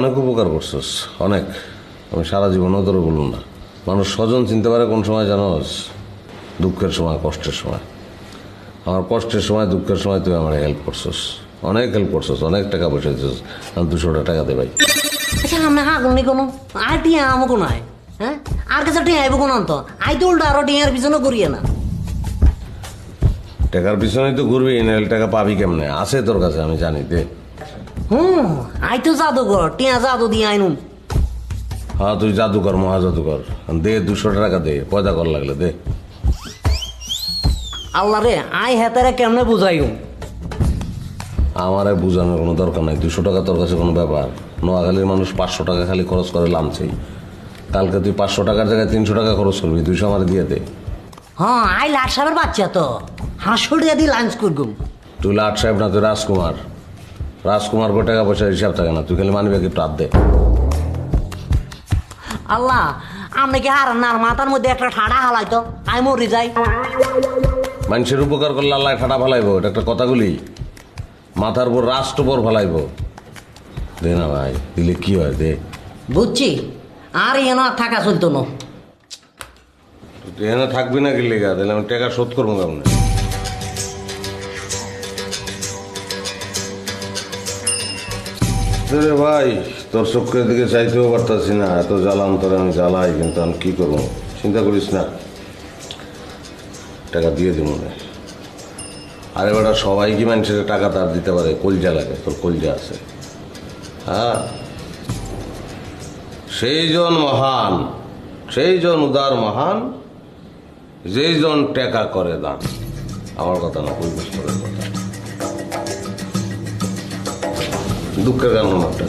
অনেক উপকার করছিস অনেক। আমি সারা জীবনও তোর বলুন না। মানুষ স্বজন চিনতে পারে কোন সময় জানোস দুঃখের সময় কষ্টের সময়। আমার কষ্টের সময় দুঃখের সময় তুই আমার হেল্প করছিস। অনেক হেল্প করছিস অনেক টাকা পয়সা দিছিস। আমি দুশোটা টাকা দে ভাই। আচ্ছা আমি হাগুনি কোনো আর টিয়া হ্যাঁ? আর কাছে টিয়া আইব কোনো তো আই তো উল্টা আরও টিয়ার পিছনে করিয়ে না। টাকার পিছনেই তো ঘুরবি নাহলে টাকা পাবি কেমনে? আছে তোর কাছে আমি জানি দে। হুম আই তো জাদুঘর টিয়া জাদু দিয়ে আইনুম। হ্যাঁ তুই জাদুকর মহা জাদুকর দে দুশো টাকা দে পয়দা কর লাগলে দে। আল্লাহ রে আই হেতারে কেমনে বুঝাইম? আমারে বোঝানোর কোনো দরকার নাই দুশো টাকা তোর কাছে কোনো ব্যাপার। নোয়াখালীর মানুষ পাঁচশো টাকা খালি খরচ করে লামছেই। কালকে তুই পাঁচশো টাকার জায়গায় তিনশো টাকা খরচ করবি দুইশো আমার দিয়ে দে। হ্যাঁ আই লাট সাহেবের বাচ্চা তো। হাঁসুর দিয়ে দিয়ে লাঞ্চ করগুম। তুই লাট সাহেব না তুই রাজকুমার। রাজকুমার কো টাকা পয়সার হিসাব থাকে না তুই খালি মানবি একটু হাত দে। আল্লাহ আপনি কি হার নার মাথার মধ্যে একটা ঠাডা হালাই তো আই মরি যাই। মানুষের উপকার করলে আল্লাহ ঠাটা ফালাইব এটা একটা কথাগুলি। মাথার উপর রাষ্ট্র উপর ফালাইব। দে না ভাই দিলে কি হয় দে। বুঝছি আর এন আর থাকা চলতো না। তুই এখানে থাকবি না কি লেগা তাহলে আমি টাকা শোধ করব কেমন? রে ভাই, তোর চোখের দিকে চাইতেও পারতাছি না। এত জ্বালান তোর আমি জ্বালাই, কিন্তু আমি কি করব? চিন্তা করিস না। টাকা দিয়ে দিব মনে আরে বেটা, সবাই কি মানুষের টাকা তার দিতে পারে? কলজা লাগে, তোর কলজা আছে। হ্যাঁ? সেই জন মহান, সেই জন উদার মহান, যেই জন টেকা করে দান। আমার কথা না কথা দুঃখের কারণ একটা